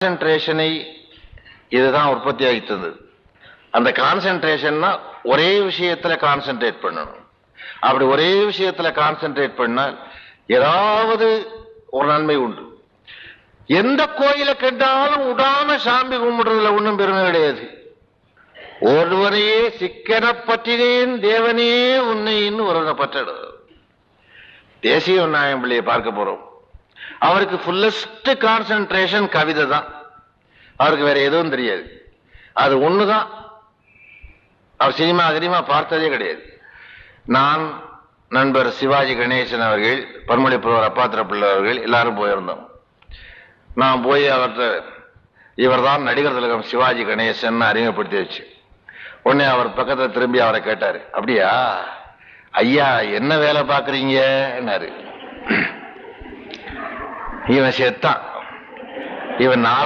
கான்சென்ட்ரேஷனை இதுதான் உற்பத்தி ஆகித்தது அந்த கான்சென்ட்ரேஷன்னா ஒரே விஷயத்துல கான்சென்ட்ரேட் பண்ணணும். அப்படி ஒரே விஷயத்துல கான்சென்ட்ரேட் பண்ணால் ஏதாவது ஒரு நன்மை உண்டு. எந்த கோயிலை கெட்டாலும் உடாம சாமி கும்பிடுறதுல ஒன்றும் பெருமை கிடையாது. ஒருவரையே சிக்கன பற்றினேன் தேவனே உன்னைன்னு ஒருவரை பற்றடு தேசிய உன்னாயம் பிள்ளையை பார்க்க போறோம். அவருக்கு ஃபுல்லஸ்ட் கான்சென்ட்ரேஷன் கவிதை தான். அவருக்கு வேற எதுவும் தெரியாது. அது ஒண்ணுதான். அவர் சினிமா அதிகமா பார்த்ததே கிடையாது. நான் நண்பர் சிவாஜி கணேசன் அவர்கள் பன்மொழி புலவர் அப்பாத்திர பிள்ளை அவர்கள் எல்லாரும் போயிருந்தோம். நான் போய் அவர்கிட்ட இவர்தான் நடிகர் திலகம் சிவாஜி கணேசன் அறிமுகப்படுத்தி வச்சு உடனே அவர் பக்கத்துல திரும்பி அவரை கேட்டாரு. அப்படியா? ஐயா என்ன வேலை பார்க்குறீங்கன்னாரு இவன் செத்தான் இவன் நாலு